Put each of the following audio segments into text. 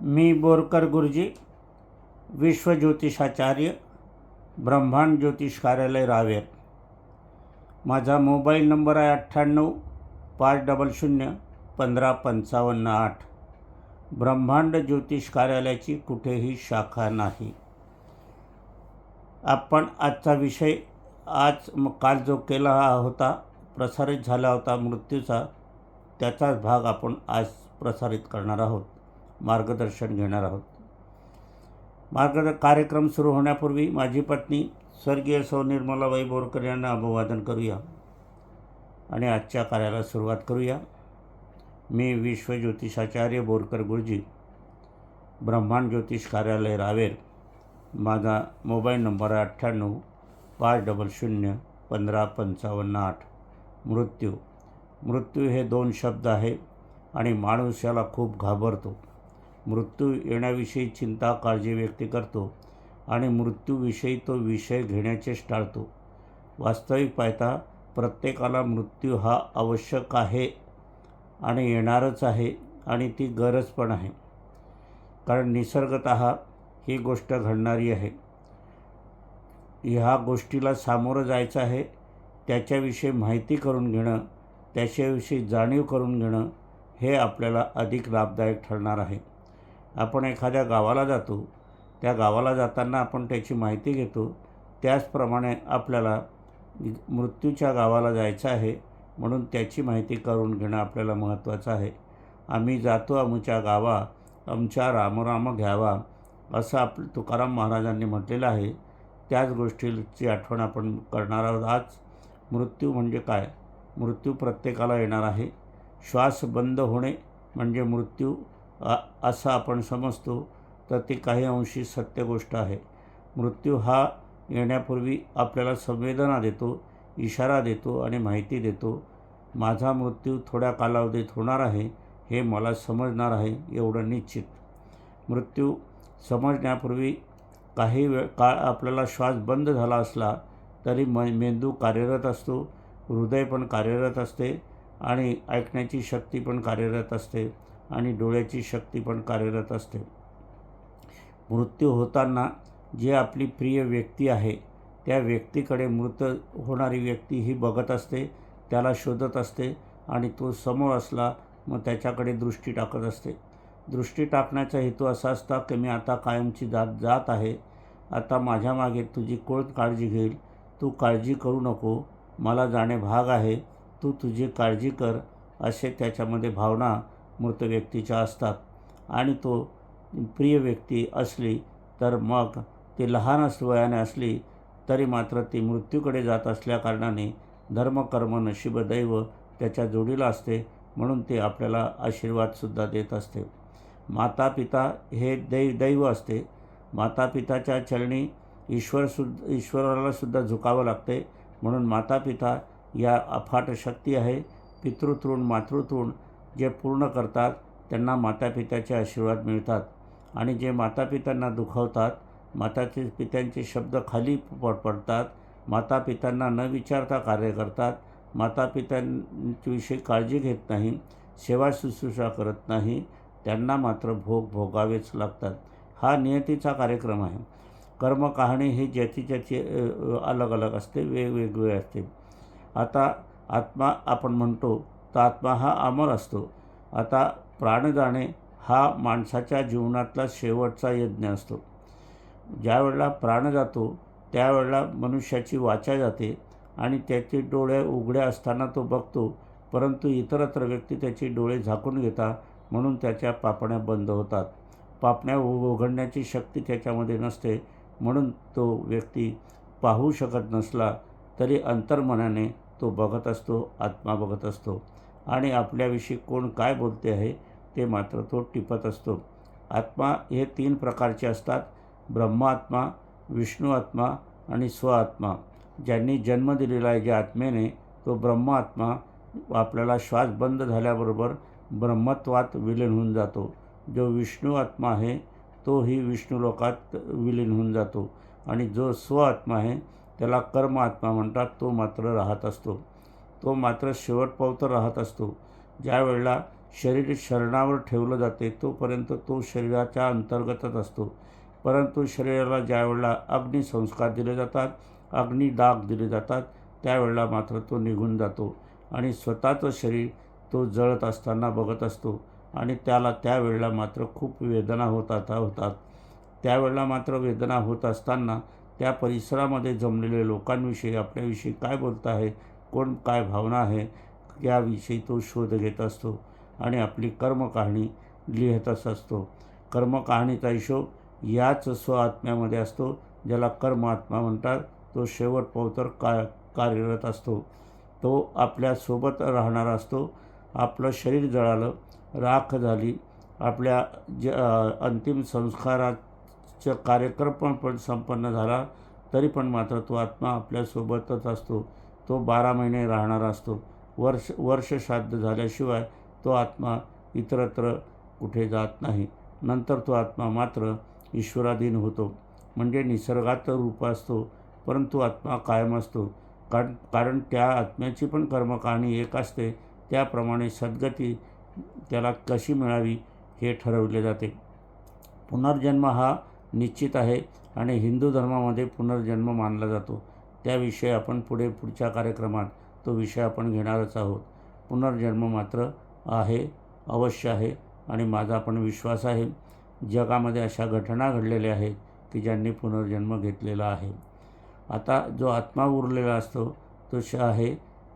मी बोरकर गुरुजी विश्वज्योतिषाचार्य ब्रह्मांड ज्योतिष कार्यालय रावेर. माझा मोबाईल नंबर आहे अठ्ठ्याण्णव पाच डबल शून्य पंधरा पंचावन्न आठ. ब्रह्मांड ज्योतिष कार्यालयाची कुठेही शाखा नाही. आपण आजचा विषय आज काल जो केला होता प्रसारित झाला होता मृत्यूचा त्याचाच भाग आपण आज प्रसारित करणार आहोत. मार्गदर्शन घेणार आहोत. मार्गद कार्यक्रम सुरू होण्यापूर्वी माझी पत्नी स्वर्गीय सौ निर्मलाबाई बोरकर यांना अभिवादन करूया आणि आजच्या कार्याला सुरुवात करूया. मी विश्वज्योतिषाचार्य बोरकर गुरुजी ब्रह्मांड ज्योतिष कार्यालय रावेर माझा मोबाईल नंबर आहे अठ्ठ्याण्णव पाच डबल शून्य पंधरा पंचावन्न आठ. मृत्यू मृत्यू हे दोन शब्द आहे आणि माणूस याला खूप घाबरतो. मृत्यू येण्याविषयी चिंता काळजी व्यक्त करतो आणि मृत्यूविषयी तो विषय घेण्याचेच टाळतो. वास्तविक पाहता प्रत्येकाला मृत्यू हा आवश्यक आहे आणि येणारच आहे आणि ती गरज पण आहे. कारण निसर्गत ही गोष्ट घडणारी आहे. ह्या गोष्टीला सामोरं जायचं आहे त्याच्याविषयी माहिती करून घेणं त्याच्याविषयी जाणीव करून घेणं हे आपल्याला अधिक लाभदायक ठरणार आहे. आपण एखाद्या गावाला जातो त्या गावाला जाताना आपण त्याची माहिती घेतो. त्याचप्रमाणे आपल्याला मृत्यूच्या गावाला जायचं आहे म्हणून त्याची माहिती करून घेणं आपल्याला महत्त्वाचं आहे. आम्ही जातो आमच्या गावा आमच्या रामराम घ्यावा असं आप तुकाराम महाराजांनी म्हटलेलं आहे. त्याच गोष्टीची आठवण आपण करणार आहोत. आज मृत्यू म्हणजे काय? मृत्यू प्रत्येकाला येणार आहे. श्वास बंद होणे म्हणजे मृत्यू असं आपण समजतो तर ती काही अंशी सत्य गोष्ट आहे. मृत्यू हा येण्यापूर्वी आपल्याला संवेदना देतो इशारा देतो आणि माहिती देतो. माझा मृत्यू थोड्या कालावधीत होणार आहे हे मला समजणार आहे एवढं निश्चित. मृत्यू समजण्यापूर्वी काही वेळ काळ आपल्याला श्वास बंद झाला असला तरी म मेंदू कार्यरत असतो हृदय पण कार्यरत असते आणि ऐकण्याची शक्ती पण कार्यरत असते. आणि डोळ्याची शक्ती पण कार्यरत असते. मृत्यू होताना जे आपली प्रिय व्यक्ती आहे त्या व्यक्तीकडे मृत होणारी व्यक्ती ही बघत असते त्याला शोधत असते आणि तो समोर असला मग त्याच्याकडे दृष्टी टाकत असते. दृष्टी टाकण्याचा हेतू असा असता की मी आता कायमची जात जात आहे. आता माझ्या मागे तुझी कोण काळजी घेईल? तू काळजी करू नको. मला जाणे भाग आहे. तू तुझी काळजी कर असे त्याच्यामध्ये भावना मृत व्यक्तीच्या असतात. आणि तो प्रिय व्यक्ती असली तर मग ती लहान अस वयाने असली तरी मात्र ती मृत्यूकडे जात असल्याकारणाने धर्म कर्म नशीब दैव त्याच्या जोडीला असते म्हणून ते आपल्याला आशीर्वादसुद्धा देत असते. माता पिता हे दै दैव असते. माता पिताच्या चरणी ईश्वरसुद्धा ईश्वरालासुद्धा झुकावं लागते. म्हणून माता पिता या अफाट शक्ती आहे. पितृतृण मातृतृण जे पूर्ण करतात त्यांना मातापित्याचे आशीर्वाद मिळतात. आणि जे मातापित्यांना दुखावतात माताचे पित्यांचे शब्द खाली पड पडतात. मातापित्यांना न विचारता कार्य करतात. मातापित्यांविषयी काळजी घेत नाही सेवा शुश्रूषा करत नाही. त्यांना मात्र भोग भोगावेच लागतात. हा नियतीचा कार्यक्रम आहे. कर्म कहाणी ही ज्याची ज्याची अलग अलग असते वेगवेगळे असते. आता आत्मा आपण म्हणतो तर आत्मा हा अमर असतो. आता प्राण जाणे हा माणसाच्या जीवनातला शेवटचा यज्ञ असतो. ज्यावेळेला प्राण जातो त्यावेळेला मनुष्याची वाचा जाते आणि त्याचे डोळे उघडे असताना तो बघतो परंतु इतरत्र व्यक्ती त्याची डोळे झाकून घेतात म्हणून त्याच्या पापण्या बंद होतात. पापण्या उ- उघडण्याची शक्ती त्याच्यामध्ये नसते म्हणून तो व्यक्ती पाहू शकत नसला तरी अंतर्मनाने तो बघत असतो आत्मा बघत असतो. आणि आपल्याविषयी कोण काय बोलते आहे ते मात्र तो टिपत असतो. आत्मा हे तीन प्रकारचे असतात. ब्रह्मात्मा विष्णू आत्मा आणि स्वआत्मा. ज्यांनी जन्म दिलेला आहे ज्या आत्मेने तो ब्रह्मात्मा आपल्याला श्वास बंद झाल्याबरोबर ब्रह्मत्वात विलीन होऊन जातो. जो विष्णू आत्मा आहे तोही विष्णू लोकात विलीन होऊन जातो. आणि जो स्वआत्मा आहे त्याला कर्म आत्मा म्हणतात तो मात्र राहत असतो. तो मात्र शेवटपावत राहत असतो. ज्या वेळेला शरीर शरणावर ठेवलं जाते तोपर्यंत तो शरीराच्या अंतर्गतच असतो. परंतु शरीराला ज्यावेळेला अग्निसंस्कार दिले जातात अग्निदाग दिले जातात त्यावेळेला मात्र तो निघून जातो आणि स्वतःचं शरीर तो जळत असताना बघत असतो आणि त्याला त्यावेळेला मात्र खूप वेदना होत आता होतात. त्यावेळेला मात्र वेदना होत असताना त्या परिसरामध्ये जमलेल्या लोकांविषयी आपल्याविषयी काय बोलत आहे कोण काय भावना आहे याविषयी तो शोध घेत असतो आणि आपली कर्मकहाणी लिहितच असतो. कर्मकहाणीचा हिशोब याच स्वआत्म्यामध्ये असतो ज्याला कर्म आत्मा म्हणतात. तो शेवट पोतर का कार्यरत असतो. तो आपल्यासोबत राहणारा असतो. आपलं शरीर जळालं राख झाली आपल्या ज अंतिम संस्काराचं कार्यक्रम पण पण संपन्न झाला तरी पण मात्र तो आत्मा आपल्यासोबतच असतो. तो बारा महिने राहणारा असतो. वर्ष वर्ष श्राद्ध झाल्याशिवाय तो आत्मा इतरत्र कुठे जात नाही. नंतर तो आत्मा मात्र ईश्वराधीन होतो. म्हणजे निसर्गात रूप असतो परंतु आत्मा कायम असतो. कारण कारण त्या आत्म्याची पण कर्मकहाणी एक असते. त्याप्रमाणे सद्गती त्याला कशी मिळावी हे ठरवले जाते. पुनर्जन्म हा निश्चित आहे आणि हिंदू धर्मामध्ये पुनर्जन्म मानला जातो. त्याविषयी आपण पुढे पुढच्या कार्यक्रमात तो विषय आपण घेणारच आहोत. पुनर्जन्म मात्र आहे अवश्य आहे आणि माझा पण विश्वास आहे. जगामध्ये अशा घटना घडलेल्या आहेत की ज्यांनी पुनर्जन्म घेतलेला आहे. आता जो आत्मा उरलेला असतो तो श आहे.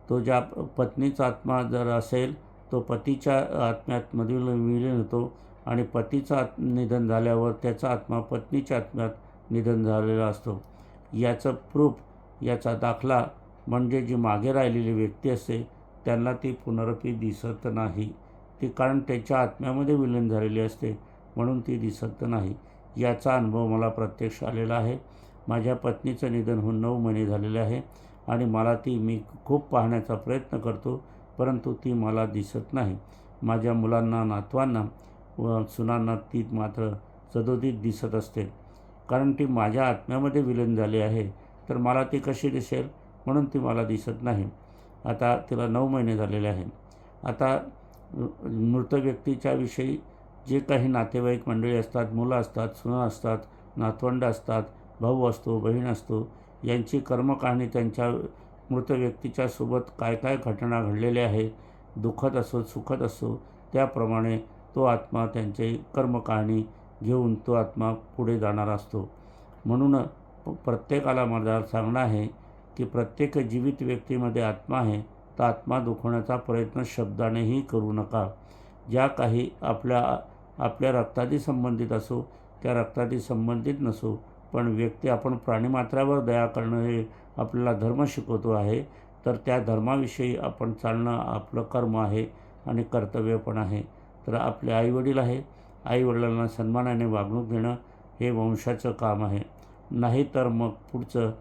तो ज्या पत्नीचा आत्मा जर असेल तो पतीच्या आत्म्यातमधील विलीन होतो आणि पतीचं आत निधन झाल्यावर त्याचा आत्मा पत्नीच्या आत्म्यात निधन झालेला असतो. याचं प्रूफ याचा दाखला म्हणजे जी मागे राहिलेली व्यक्ती असते त्यांना ती पुनरपी दिसत नाही. ती कारण त्याच्या आत्म्यामध्ये विलीन झालेली असते म्हणून ती दिसत नाही. याचा अनुभव मला प्रत्यक्ष आलेला आहे. माझ्या पत्नीचं निधन होऊन नऊ महिने झालेले आहे आणि मला ती मी खूप पाहण्याचा प्रयत्न करतो परंतु ती मला दिसत नाही. माझ्या मुलांना नातवांना व सुनांना ती मात्र सदोदित दिसत असते. कारण ती माझ्या आत्म्यामध्ये विलीन झाली आहे. तर मला ती कशी दिसेल म्हणून ती मला दिसत नाही. आता तिला नऊ महिने झालेले आहे आता मृत व्यक्तीच्या विषयी जे काही नातेवाईक मंडळी असतात मुलं असतात सुना असतात नातवंड असतात भाऊ असतो बहीण असतो यांची कर्मकहाणी त्यांच्या मृत व्यक्तीच्या सोबत काय काय घटना घडलेल्या आहे दुःखद असो सुखद असो त्याप्रमाणे तो आत्मा त्यांची कर्मकहाणी घेऊन तो आत्मा पुढे जाणार असतो. म्हणून प्रत्येकाला मला सांगणं आहे की प्रत्येक जीवित व्यक्तीमध्ये आत्मा आहे तर आत्मा दुखवण्याचा प्रयत्न शब्दानेही करू नका. ज्या काही आपल्या आपल्या रक्तादी संबंधित असो त्या रक्तादी संबंधित नसो पण व्यक्ती आपण प्राणीमात्रावर दया करणं हे आपल्याला धर्म शिकवतो आहे तर त्या धर्माविषयी आपण चालणं आपलं कर्म आहे आणि कर्तव्य पण आहे. तर आपले आईवडील आहे आईवडिलांना सन्मानाने वागणूक देणं हे वंशाचं काम आहे. नाही तर मग पुढचं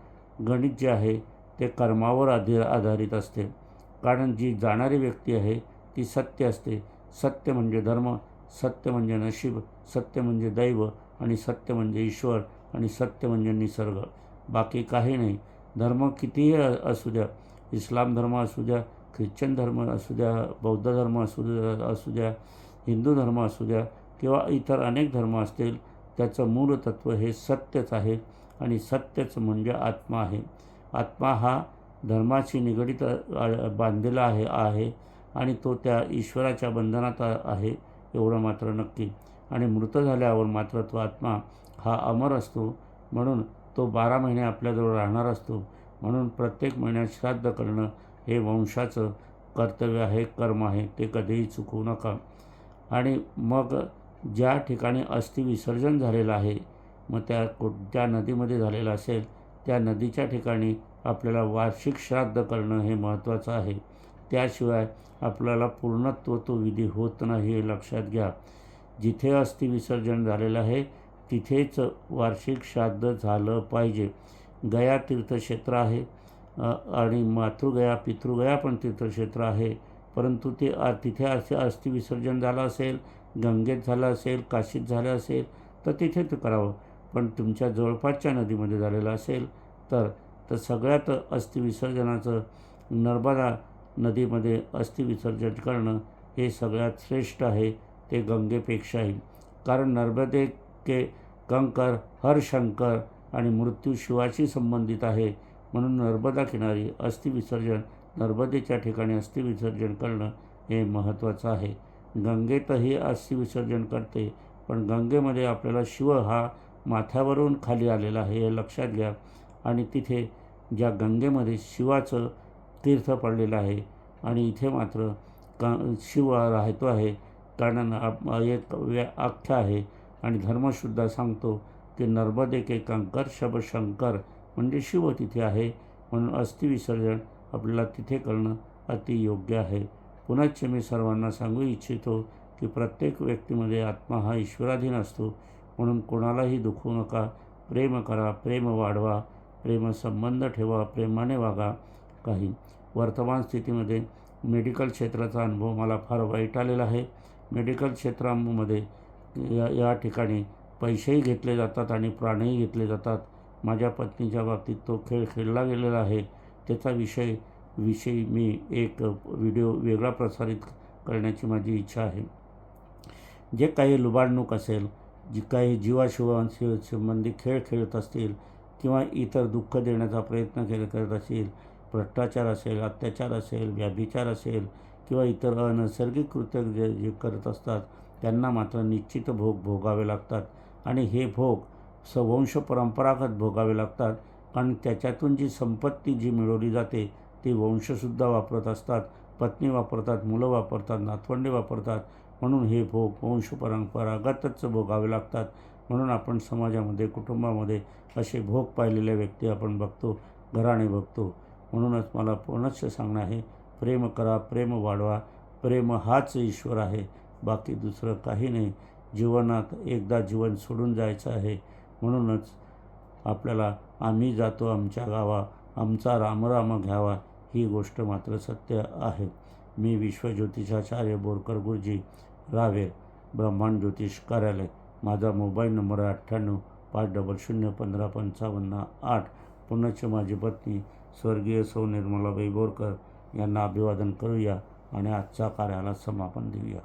गणित जे आहे ते कर्मावर आधी आधारित असते. कारण जी जाणारी व्यक्ती आहे ती सत्य असते. सत्य म्हणजे धर्म सत्य म्हणजे नशीब सत्य म्हणजे दैव आणि सत्य म्हणजे ईश्वर आणि सत्य म्हणजे निसर्ग. बाकी काही नाही. धर्म कितीही असू द्या इस्लाम धर्म असू द्या ख्रिश्चन धर्म असू द्या बौद्ध धर्म असू द्या असू द्या हिंदू धर्म असू द्या किंवा इतर अनेक धर्म असतील त्याचं मूळ तत्त्व हे सत्यच आहे. आणि सत्यच म्हणजे आत्मा आहे. आत्मा हा धर्माशी निगडीत बांधलेला आहे आहे आणि तो त्या ईश्वराच्या बंधनात आहे एवढं मात्र नक्की. आणि मृत झाल्यावर मात्र तो आत्मा हा अमर असतो. म्हणून तो बारा महिने आपल्याजवळ राहणार असतो. म्हणून प्रत्येक महिन्यात श्राद्ध करणं हे वंशाचं कर्तव्य आहे कर्म आहे. ते कधीही चुकवू नका. आणि मग ज्या ठिकाणी अस्थि विसर्जन झालेलं आहे मग त्या कोणत्या नदीमध्ये झालेला असेल त्या नदीच्या ठिकाणी आपल्याला वार्षिक श्राद्ध करणं हे महत्त्वाचं आहे. त्याशिवाय आपल्याला पूर्णत्व तो विधी होत नाही हे लक्षात घ्या. जिथे अस्थि विसर्जन झालेलं आहे तिथेच वार्षिक श्राद्ध झालं पाहिजे. गया तीर्थक्षेत्र आहे आणि मातृगया पितृगया पण तीर्थक्षेत्र आहे. परंतु ते तिथे असे अस्थि विसर्जन झालं असेल गंगेत झालं असेल काशीत झालं असेल तर तिथे ते करावं. पण तुमच्या जवळपासच्या नदीमध्ये झालेलं असेल तर तर सगळ्यात अस्थि विसर्जनाचं नर्मदा नदीमध्ये अस्थि विसर्जन करणं हे सगळ्यात श्रेष्ठ आहे ते गंगेपेक्षाही. कारण नर्मदे के कंकर हर शंकर आणि मृत्यू शिवाशी संबंधित आहे म्हणून नर्मदा किनारी अस्थिविसर्जन नर्मदेच्या ठिकाणी अस्थिविसर्जन करणं हे महत्त्वाचं आहे. गंगेतही अस्थिविसर्जन करते पण गंगेमध्ये आपल्याला शिव हा माथ्यावरून खाली आलेला आहे हे लक्षात घ्या. आणि तिथे ज्या गंगेमध्ये शिवाचं तीर्थ पडलेलं आहे आणि इथे मात्र क शिव राहतो आहे. कारण एक आख्या आहे. आणि धर्मशुद्धा सांगतो की नर्मदे के कंकर शब शंकर म्हणजे शिव तिथे आहे. म्हणून अस्थिविसर्जन आपल्याला तिथे करणं अतियोग्य आहे. पुनश्च मी सर्वांना सांगू इच्छितो की प्रत्येक व्यक्तीमध्ये आत्मा हा ईश्वराधीन असतो. म्हणून कोणालाही दुखवू नका. प्रेम करा प्रेम वाढवा प्रेमसंबंध ठेवा प्रेमाने वागा. काही. वर्तमान स्थितीमध्ये मेडिकल क्षेत्राचा अनुभव मला फार वाईट आलेला आहे. मेडिकल क्षेत्रामध्ये या या ठिकाणी पैसेही घेतले जातात आणि प्राणही घेतले जातात. माझ्या पत्नीच्या बाबतीत तो खेळ खेळला गेलेला आहे. त्याचा विषय विषयी मी एक व्हिडिओ वेगळा प्रसारित करण्याची माझी इच्छा आहे. जे काही लुबाडणूक असेल जी काही जीवाशिवांशी संबंधी खेळ खेळत असतील किंवा इतर दुःख देण्याचा प्रयत्न केले करत असतील भ्रष्टाचार असेल अत्याचार असेल व्याभिचार असेल किंवा इतर अनैसर्गिक कृत्य जे जे करत असतात त्यांना मात्र निश्चित भोग भोगावे लागतात. आणि हे भोग सवंश परंपरागत भोगावे लागतात. कारण त्याच्यातून जी संपत्ती जी मिळवली जाते ती वंशसुद्धा वापरत असतात. पत्नी वापरतात मुलं वापरतात नातवंडे वापरतात. म्हणून हे भोग वंश परंपरागतच भोगावे लागतात. म्हणून आपण समाजामध्ये कुटुंबामध्ये असे भोग पाहिलेल्या व्यक्ती आपण बघतो घराणे बघतो. म्हणूनच मला पुनश्च सांगणं आहे प्रेम करा प्रेम वाढवा. प्रेम हाच ईश्वर आहे. बाकी दुसरं काही नाही. जीवनात एकदा जीवन सोडून जायचं आहे. म्हणूनच आपल्याला आम्ही जातो आमच्या गावा आमचा रामराम घ्यावा. ही गोष्ट मात्र सत्य आहे. मी विश्वज्योतिषाचार्य बोरकर गुरुजी रावेर ब्रह्मांड ज्योतिष कार्यालय माझा मोबाईल नंबर अठ्ठ्याण्णव पाच डबल शून्य पंधरा पंचावन्न आठ. पुनश्च माझी पत्नी स्वर्गीय सौ निर्मलाबाई बोरकर यांना अभिवादन करूया आणि आजच्या कार्याला समापन देऊया.